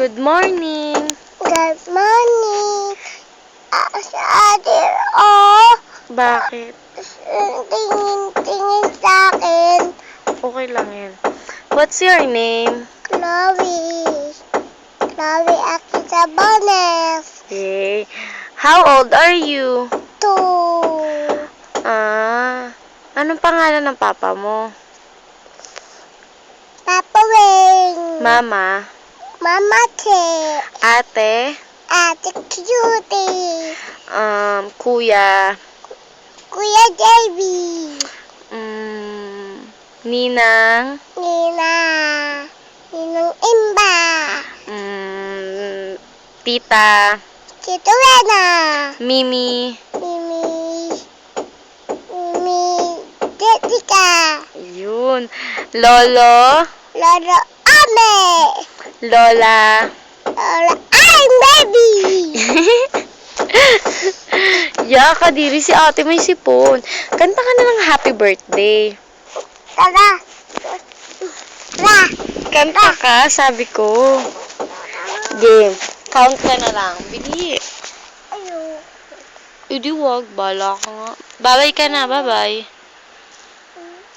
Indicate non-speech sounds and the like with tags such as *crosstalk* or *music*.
Good morning. Good morning. Ah, si ate, oh. Bakit? Tingin-tingin sa akin. Okay lang yan. What's your name? Chloe. Chloe Akita Bones. Okay. How old are you? Two. Ah, anong pangalan ng papa mo? Papa Wing. Mama? Mama T. Ate? Ate Cutie. Um, kuya? Kuya JB. Mm, Ninang? Nina. Ninang Imba. Mm, tita? Tito Rena. Mimi? Mimi. Mimi. Jessica. Yun. Lolo? Lolo Ame. Lola? Lolo I'm baby. *laughs* ya, kadiri si ate may sipon. Kanta ka na ng happy birthday. Tara. Tara. Kanta ka, sabi ko. Game. Count ka na lang. Bili. Ayun. Hindi wag. Bala ka nga. Babay ka na. Bye-bye.